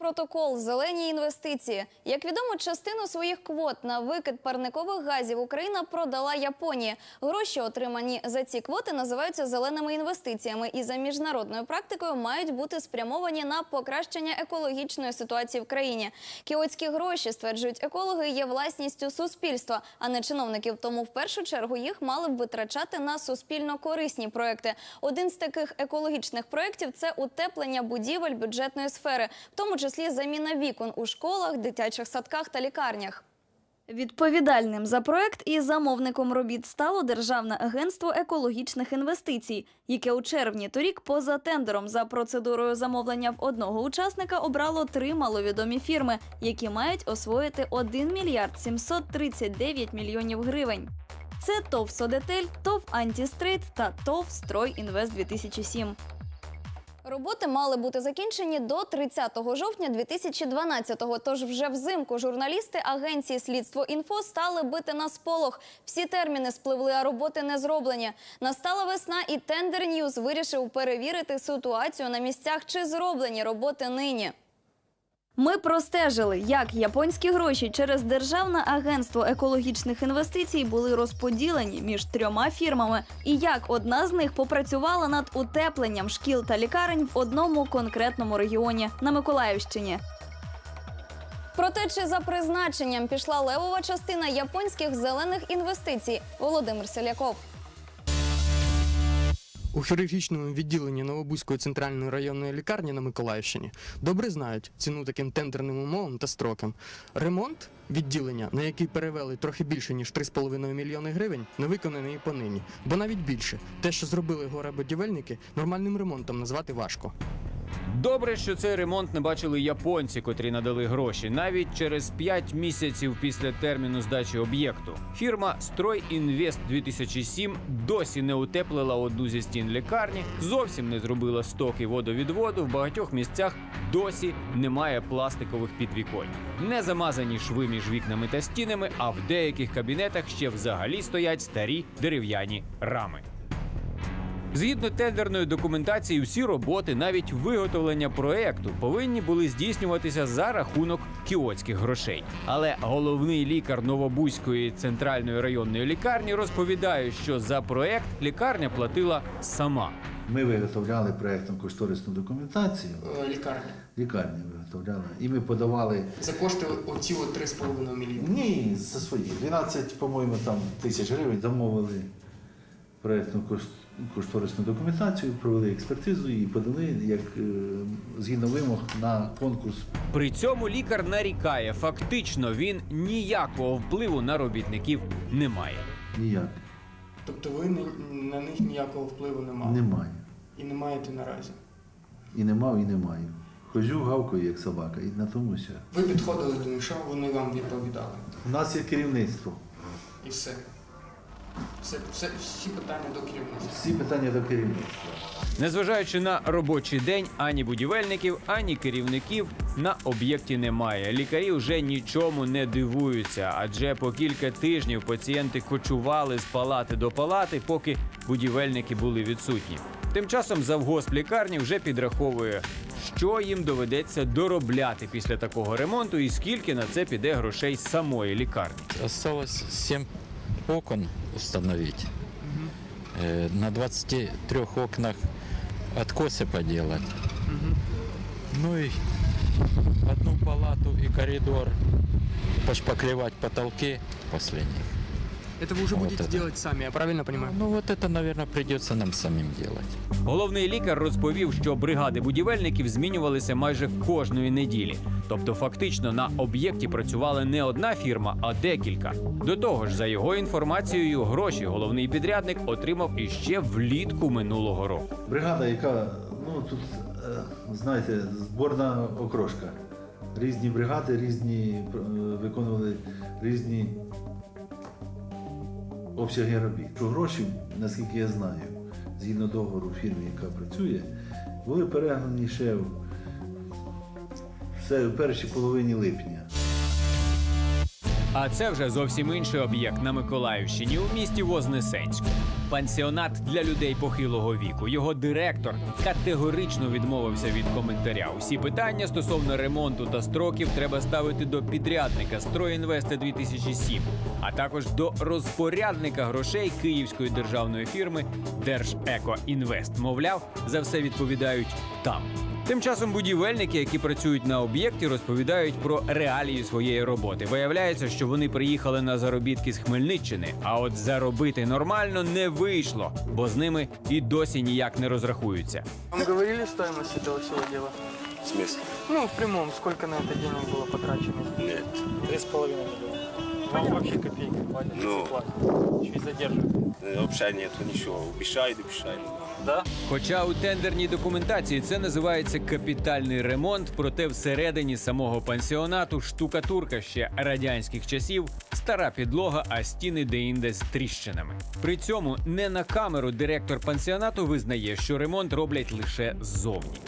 Протокол зелені інвестиції. Як відомо, частину своїх квот на викид парникових газів Україна продала Японії. Гроші, отримані за ці квоти, називаються зеленими інвестиціями і за міжнародною практикою мають бути спрямовані на покращення екологічної ситуації в країні. Кіотські гроші, стверджують екологи, є власністю суспільства, а не чиновників. Тому в першу чергу їх мали б витрачати на суспільно корисні проекти. Один з таких екологічних проєктів – це утеплення будівель бюджетної сфери, в тому числі заміна вікон у школах, дитячих садках та лікарнях. Відповідальним за проект і замовником робіт стало Державне агентство екологічних інвестицій, яке у червні торік поза тендером за процедурою замовлення в одного учасника обрало три маловідомі фірми, які мають освоїти 1 мільярд 739 мільйонів гривень. Це ТОВ «Содетель», ТОВ «Антістрейт» та ТОВ «Строй Інвест 2007». Роботи мали бути закінчені до 30 жовтня 2012-го. Тож вже взимку журналісти агенції Слідство інфо стали бити на сполох. Всі терміни спливли, а роботи не зроблені. Настала весна, і Тендер Ньюз вирішив перевірити ситуацію на місцях, чи зроблені роботи нині. Ми простежили, як японські гроші через Державне агентство екологічних інвестицій були розподілені між трьома фірмами, і як одна з них попрацювала над утепленням шкіл та лікарень в одному конкретному регіоні на Миколаївщині. Проте, чи за призначенням пішла левова частина японських зелених інвестицій, Володимир Селяков. У хірургічному відділенні Новобузької центральної районної лікарні на Миколаївщині добре знають ціну таким тендерним умовам та строкам. Ремонт відділення, на який перевели трохи більше ніж 3,5 мільйони гривень, не виконаний і понині. Бо навіть більше те, що зробили горе-будівельники, нормальним ремонтом назвати важко. Добре, що цей ремонт не бачили японці, котрі надали гроші, навіть через 5 місяців після терміну здачі об'єкту. Фірма Строй Інвест 2007 досі не утеплила одну зі стін лікарні, зовсім не зробила стоки водовідводу. В багатьох місцях досі немає пластикових підвіконь. Не замазані шви між вікнами та стінами, а в деяких кабінетах ще взагалі стоять старі дерев'яні рами. Згідно тендерної документації, всі роботи, навіть виготовлення проекту, повинні були здійснюватися за рахунок кіотських грошей. Але головний лікар Новобузької центральної районної лікарні розповідає, що за проект лікарня платила сама. Ми виготовляли проєктно кошторисну документацію, Е, лікарні. лікарні виготовляли, і ми подавали За кошти оці от 3,5 мільйони. ні, за свої 12, по-моєму, там тисяч гривень замовили проєктну кош- кошторисну документацію, провели експертизу і подали як е, згідно вимог на конкурс. При цьому лікар нарікає, фактично він ніякого впливу на робітників не має. Ніяк Тобто ви ні- на них ніякого впливу не мали. немає. І не маєте наразі. І не мав, і не маю. Хожу, гавкою, як собака, і на тому все. Ви підходили до них, що вони вам відповідали. У нас є керівництво. І все. Все, все всі питання до керівництва. Всі питання до керівництва. Незважаючи на робочий день, ані будівельників, ані керівників на об'єкті немає. Лікарі вже нічому не дивуються, адже по кілька тижнів пацієнти кочували з палати до палати, поки будівельники були відсутні. Тим часом завгосп лікарні вже підраховує, що їм доведеться доробляти після такого ремонту, і скільки на це піде грошей самої лікарні. Осталось 7 окон установить. Э, На 23 окнах откосы поделать. Ну и одну палату и коридор. Пошпаклевать потолки после них. Это вы уже Вот будете это. делать сами, я правильно понимаю? Ну вот это, наверное, придется нам самим делать. Головний лікар розповів, що бригади будівельників змінювалися майже кожної неділі. Тобто, фактично на об'єкті працювала не одна фірма, а декілька. До того ж, за його інформацією, гроші головний підрядник отримав іще влітку минулого року. Бригада, яка, ну тут, е, знаєте, зборна окрошка. Різні бригади, різні е, виконували різні обсяги робіт. Що гроші, наскільки я знаю, згідно договору фірми, яка працює, були перегнані ще в, в першій половині липня. А це вже зовсім інший об'єкт на Миколаївщині у місті Вознесенську. Пансіонат для людей похилого віку. Його директор категорично відмовився від коментаря. Усі питання стосовно ремонту та строків треба ставити до підрядника «Стройінвеста 2007», а також до розпорядника грошей Київської державної фірми Держекоінвест. Мовляв, за все відповідають там. Тим часом будівельники, які працюють на об'єкті, розповідають про реалії своєї роботи. Виявляється, що вони приїхали на заробітки з Хмельниччини, а от заробити нормально не вийшло, бо з ними і досі ніяк не розрахуються. Вам говорили стоимость этого всего дела? В смысле? Ну, в прямом, сколько на это денег было потрачено? Нет. Три с половиной миллиона. Вам вообще копейки хватит, Ну. если платят. Еще и задерживают. Э, Вообще нету ничего. Обещают, обещают. Да? Хоча у тендерній документації це називається капітальний ремонт, проте всередині самого пансіонату штукатурка ще радянських часів, стара підлога, а стіни деінде з тріщинами. При цьому не на камеру директор пансіонату визнає, що ремонт роблять лише ззовні.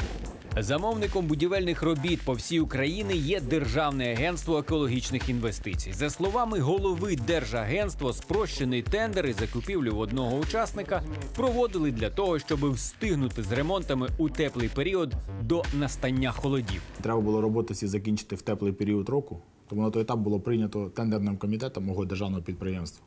Замовником будівельних робіт по всій Україні є Державне агентство екологічних інвестицій. За словами голови Держагентства, спрощений тендер і закупівлю в одного учасника проводили для того, щоб встигнути з ремонтами у теплий період до настання холодів. Треба було роботи закінчити в теплий період року. Тому на той етап було прийнято тендерним комітетом мого державного підприємства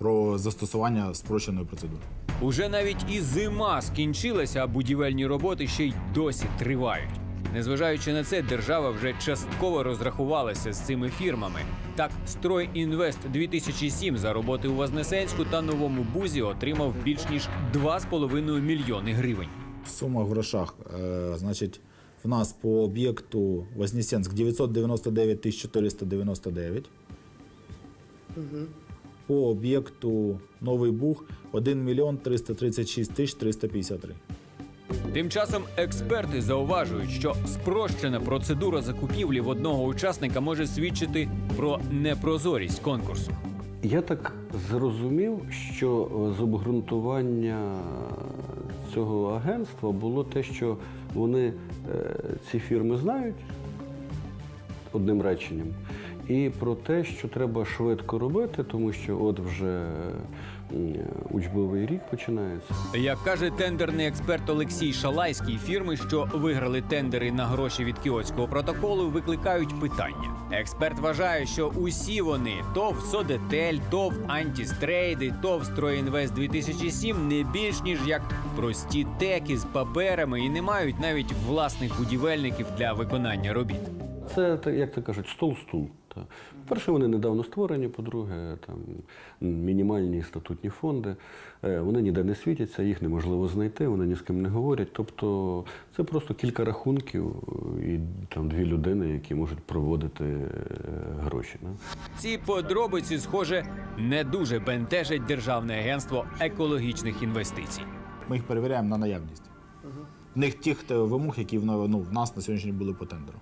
про застосування спрощеної процедури. Уже навіть і зима скінчилася, а будівельні роботи ще й досі тривають. Незважаючи на це, держава вже частково розрахувалася з цими фірмами. Так, «Стройінвест 2007 за роботи у Вознесенську та Новому Бузі отримав більш ніж 2,5 мільйони гривень. Сума в грошах. Е, значить, в нас по об'єкту Вознесенськ 999 тисяч 499. По об'єкту Новий Буг 1 мільйон 336 тисяч 353. Тим часом експерти зауважують, що спрощена процедура закупівлі в одного учасника може свідчити про непрозорість конкурсу. Я так зрозумів, що з обґрунтування цього агентства було те, що вони е, ці фірми знають одним реченням, і про те, що треба швидко робити, тому що от вже учбовий рік починається. Як каже тендерний експерт Олексій Шалайський, фірми, що виграли тендери на гроші від кіотського протоколу, викликають питання. Експерт вважає, що усі вони ТОВ Содетель, ТОВ Антістрейди, ТОВ Стройінвест 2007 не більш ніж як прості теки з паперами і не мають навіть власних будівельників для виконання робіт. Це як то кажуть, стол-стул. Та. По-перше, вони недавно створені, по-друге, там мінімальні статутні фонди. Е, Вони ніде не світяться, їх неможливо знайти, вони ні з ким не говорять. Тобто це просто кілька рахунків е, і там дві людини, які можуть проводити е, гроші. Да? Ці подробиці, схоже, не дуже бентежать Державне агентство екологічних інвестицій. Ми їх перевіряємо на наявність. В них тих вимог, які в, ну, в нас на сьогоднішній були по тендеру.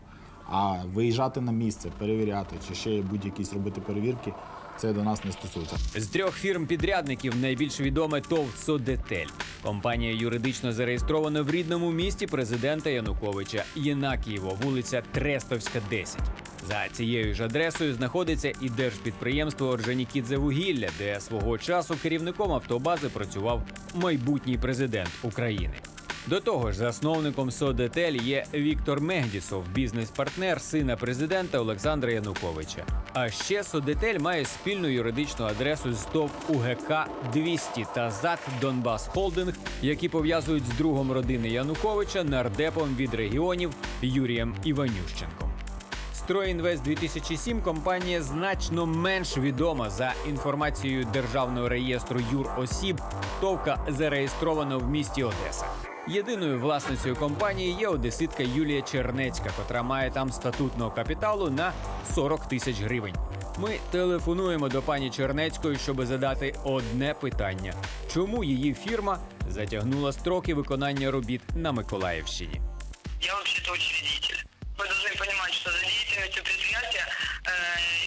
А виїжджати на місце, перевіряти, чи ще будь-якісь робити перевірки, це до нас не стосується. З трьох фірм-підрядників найбільш відоме ТОВ «Содетель». Компанія юридично зареєстрована в рідному місті президента Януковича Єнакієво, вулиця Трестовська, 10. За цією ж адресою знаходиться і держпідприємство Орджонікідзевугілля, де свого часу керівником автобази працював майбутній президент України. До того ж, засновником Содетель є Віктор Мегдісов, бізнес-партнер сина президента Олександра Януковича. А ще Содетель має спільну юридичну адресу з ТОВ УГК 200 та ЗАК Донбас Холдинг, які пов'язують з другом родини Януковича нардепом від регіонів Юрієм Іванющенком. Стройінвест 2007 компанія значно менш відома за інформацією державного реєстру юросіб. Товка зареєстрована в місті Одеса. Єдиною власницею компанії є одеситка Юлія Чернецька, котра має там статутного капіталу на 40 тисяч гривень. Ми телефонуємо до пані Чернецької, щоб задати одне питання: чому її фірма затягнула строки виконання робіт на Миколаївщині? Я вообще-то учредитель. Вы должны понимать, что за деятельностью предприятия э,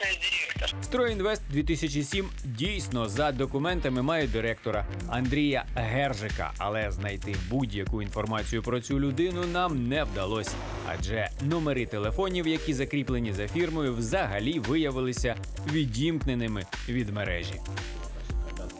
ответственность директор. Стройінвест 2007 дійсно за документами має директора Андрія Гержика, але знайти будь-яку інформацію про цю людину нам не вдалося. Адже номери телефонів, які закріплені за фірмою, взагалі виявилися відімкненими від мережі.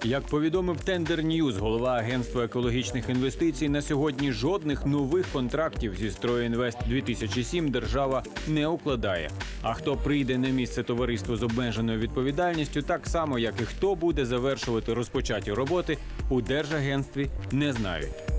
Як повідомив Тендер Ньюз, голова агентства екологічних інвестицій, на сьогодні жодних нових контрактів зі «Стройінвест 2007 держава не укладає. А хто прийде на місце товариства з обмеженою відповідальністю, так само як і хто буде завершувати розпочаті роботи, у держагентстві не знають.